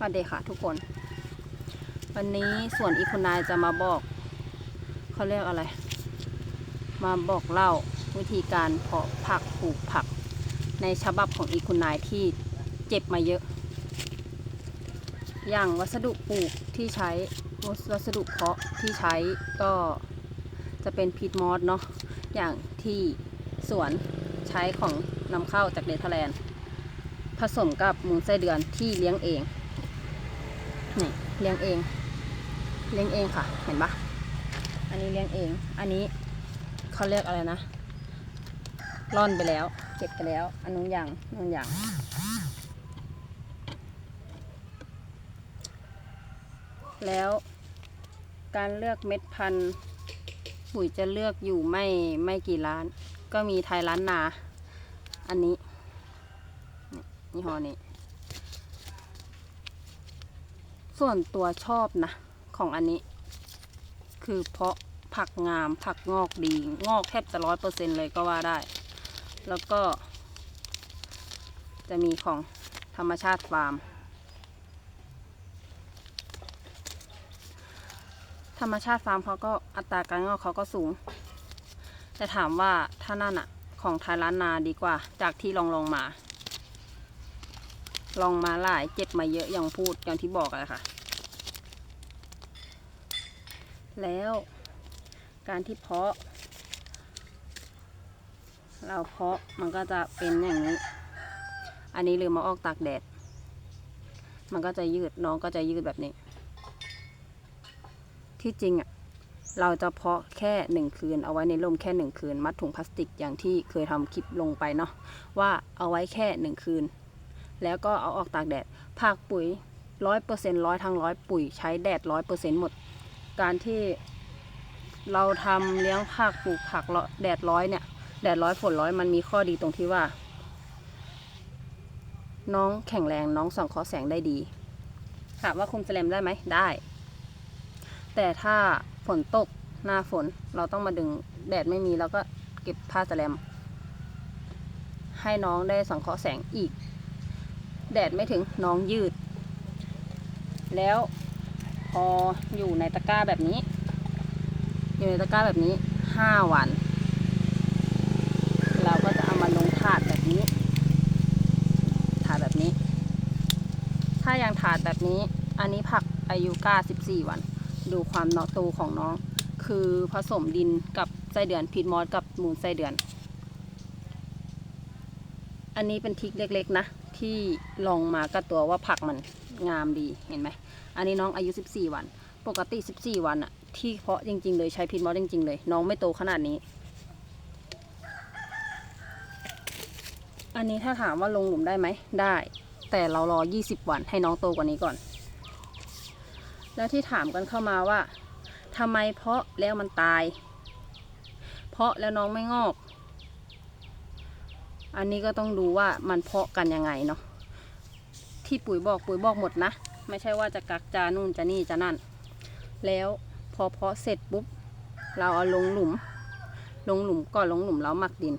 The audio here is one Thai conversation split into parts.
สวัสดีค่ะทุกคน วันนี้ส่วนอีคุณนายจะมาบอก เขาเรียกอะไร มาบอกเล่าวิธีการเพาะผักปลูกผัก ในฉบับของอีคุณนายที่เจ็บมาเยอะ อย่างวัสดุปลูกที่ใช้วัสดุเพาะที่ใช้ก็จะเป็นพีทมอสเนาะอย่างที่สวนใช้ของนำเข้าจากเนเธอร์แลนด์ ผสมกับมูลไส้เดือนที่เลี้ยงเอง นี่เลี้ยงเอง เลี้ยงเองค่ะ เห็นปะอันนี้เลี้ยงเอง อันนี้เขาเรียกอะไรนะร่อนไปแล้ว เก็บไปแล้ว อันนู้นอย่างนู้นอย่างแล้วการเลือกเม็ดพันธุ์ปุ๋ยจะเลือกอยู่ไม่ไม่กี่ร้าน ก็มีไทยร้านนา อันนี้ยี่ห้อนี้ ส่วนตัวชอบนะ ของอันนี้ คือเพราะผักงามผักงอกดี งอกแทบจะร้อยเปอร์เซ็นเลยก็ว่าได้ แล้วก็ จะมีของธรรมชาติฟาร์ม ธรรมชาติฟาร์มเขาก็อัตราการงอกเขาก็สูง แต่ถามว่าถ้านั่นอะของไทยล้านนาดีกว่า จากที่ลองลองมา ลองมาหลายเจ็บมาเยอะอย่างพูดอย่างที่บอกเลยค่ะ แล้ว การที่เพาะ เราเพาะมันก็จะเป็นอย่างนี้ อันนี้ลืมมาออกตากแดด มันก็จะยืดน้องก็จะยืดแบบนี้ ที่จริงอะเราจะเพาะแค่หนึ่งคืน เอาไว้ในร่มแค่หนึ่งคืน มัดถุงพลาสติกอย่างที่เคยทำคลิปลงไปเนาะว่าเอาไว้แค่หนึ่งคืน แล้วก็เอาออกตากแดดผักปุ๋ยร้อยเปอร์เซ็นต์ร้อยทั้งร้อยปุ๋ยใช้แดดร้อยเปอร์เซ็นต์หมด การที่เราทำเลี้ยงผักปลูกผักแดดร้อยเนี่ย แดดร้อยฝนร้อยมันมีข้อดีตรงที่ว่า น้องแข็งแรงน้องส่องเคราะห์แสงได้ดีถามว่าคุมแสลมได้ไหมได้ แต่ถ้าฝนตกหน้าฝนเราต้องมาดึงแดดไม่มีเราก็เก็บผ้าแสลม ให้น้องได้สังเคราะห์แสงอีก แดดไม่ถึงน้องยืด แล้ว พออยู่ในตะกร้าแบบนี้ อยู่ในตะกร้าแบบนี้ห้าวัน เราก็จะเอามาลงถาดแบบนี้ ถาดแบบนี้ ถ้ายังถาดแบบนี้ อันนี้ผักอายุก้าสิบสี่วัน ดูความเนาะโตของน้อง คือผสมดินกับไส้เดือนพีทมอสกับมูลไส้เดือน อันนี้เป็นทิกเล็กๆนะ ที่ลองมากับตัวว่าผักมัน งามดีเห็นไหม อันนี้น้องอายุ 14 วัน ปกติ 14 วันอะที่เพาะจริง ๆ เลยใช้พีทมอสจริง ๆ เลย น้องไม่โตขนาดนี้ อันนี้ถ้าถามว่าลงหลุมได้ไหมได้ แต่เรารอ 20 วันให้น้องโตกว่านี้ก่อน แล้วที่ถามกันเข้ามาว่าทำไมเพาะแล้วมันตาย เพาะแล้วน้องไม่งอก อันนี้ก็ต้องดูว่ามันเพาะกันยังไงเนาะ ที่ปุ๋ยบอกปุ๋ยบอกหมดนะ ไม่ใช่ว่าจะกักจานู่นจะนี่จะนั่น แล้วพอเพาะเสร็จปุ๊บ เราเอาลงหลุม ลงหลุมก่อนลงหลุมแล้วหมักดิน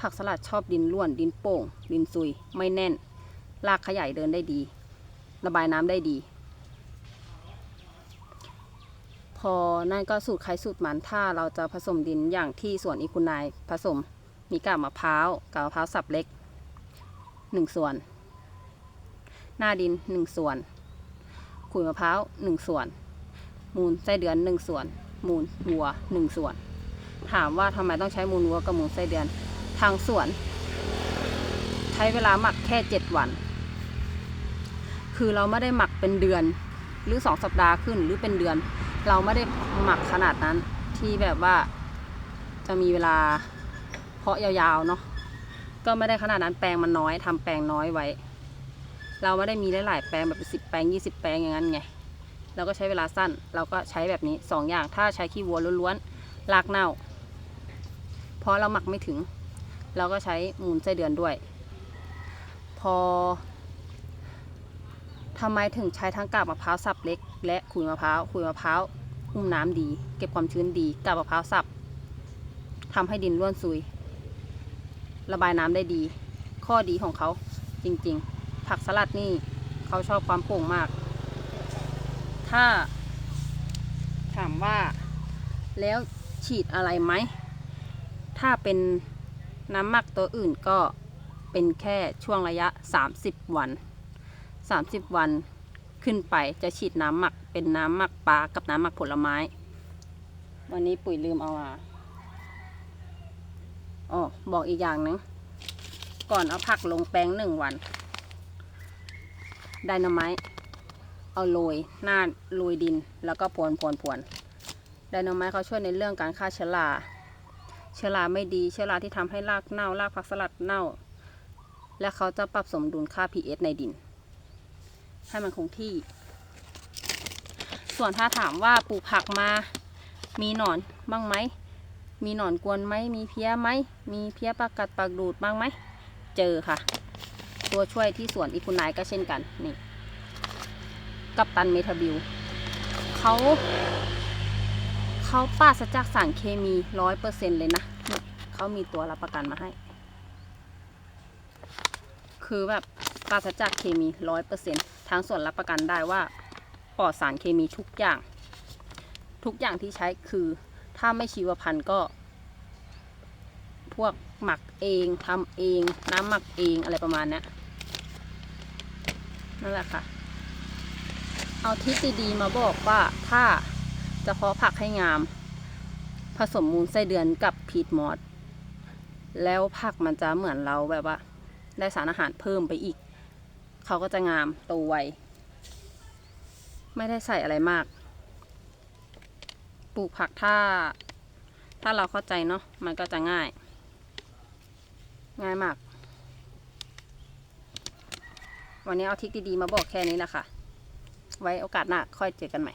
ผักสลัดชอบดินร่วนดินโป่ง ดินซุยไม่แน่น รากขยายเดินได้ดี ระบายน้ำได้ดี พอนั่นก็สูตรใครสูตรมันถ้าเราจะผสมดินอย่างที่สวนอีคุณนายผสมมีกาบมะพร้าวกาบมะพร้าวสับเล็กหนึ่งส่วน หน้าดินหนึ่งส่วน ขุยมะพร้าวหนึ่งส่วน มูลไส้เดือนหนึ่งส่วน มูลวัวหนึ่งส่วน ถามว่าทำไมต้องใช้มูลวัวกับมูลไส้เดือน ทางสวน ใช้เวลาหมักแค่เจ็ดวัน คือเราไม่ได้หมักเป็นเดือน หรือสองสัปดาห์ขึ้นหรือเป็นเดือน เราไม่ได้หมักขนาดนั้นที่แบบว่าจะมีเวลาเพาะยาวๆเนาะก็ไม่ได้ขนาดนั้นแปลงมันน้อยทำแปลงน้อยไว้ เราไม่ได้มีหลายๆแปลงแบบสิบแปลงยี่สิบแปลงอย่างนั้นไงเราก็ใช้เวลาสั้น เราก็ใช้แบบนี้สองอย่างถ้าใช้ขี้วัวล้วนๆรากเน่า เพราะเราหมักไม่ถึง เราก็ใช้มูลไส้เดือนด้วย พอทำไมถึงใช้ทั้งกาบมะพร้าวสับเล็ก และขุยมะพร้าวขุยมะพร้าวอุ้มน้ำดี เก็บความชื้นดีกาบมะพร้าวสับทำให้ดินร่วนซุย ระบายน้ำได้ดี ข้อดีของเขาจริง ๆ ผักสลัดนี่เขาชอบความโปร่งมาก ถ้า ถามว่าแล้วฉีดอะไรไหม ถ้าเป็นน้ำหมักตัวอื่นก็เป็นแค่ช่วงระยะ 30 วัน 30 วันขึ้นไปจะฉีดน้ำหมักเป็นน้ำหมักปลากับน้ำหมักผลไม้ วันนี้ปุ๋ยลืมเอามาอ๋อบอกอีกอย่างหนึง ก่อนเอาผักลงแป้งหนึ่งวัน ไดนาไมต์เอาโรยหน้าโรยดินแล้วก็พวนพวนพวนไดนาไมต์เขาช่วยในเรื่องการฆ่าเชื้อราเชื้อราไม่ดีเชื้อราที่ทำให้รากเน่ารากผักสลัดเน่า และเขาจะปรับสมดุลค่า pH ในดิน ให้มันคงที่ ส่วนถ้าถามว่าปลูกผักมา มีหนอนบ้างไหมมีหนอนกวนไหมมีเพี้ยไหมมีเพี้ยปากกัดปากดูดบ้างไหมเจอค่ะ ตัวช่วยที่สวนอีคุนายก็เช่นกันนี่กับตันเมทาบิลเขาเขาปราศจากสารเคมีร้อยเปอร์เซ็นเลยนะนเขามีตัวรับประกันมาให้ คือแบบปราศจากเคมีร้อยเปอร์เซ็นทางส่วนรับประกันได้ว่าปลอดสารเคมีทุกอย่าง ทุกอย่างที่ใช้คือถ้าไม่ชีวพันธุ์ก็ พวกหมักเองทำเองน้ำหมักเองอะไรประมาณนี้ นั่นแหละค่ะ เอาทฤษฎีมาบอกว่าถ้าจะเพาะผักให้งาม ผสมมูลไส้เดือนกับพีทมอสแล้วผักมันจะเหมือนเราแบบว่า ได้สารอาหารเพิ่มไปอีก เขาก็จะงามโตไวไม่ได้ใส่อะไรมาก ปลูกผักถ้า ถ้าเราเข้าใจเนาะมันก็จะง่าย ง่ายมาก วันนี้เอาทิคดีๆมาบอกแค่นี้แหละค่ะไว้โอกาสหน้าค่อยเจอกันใหม่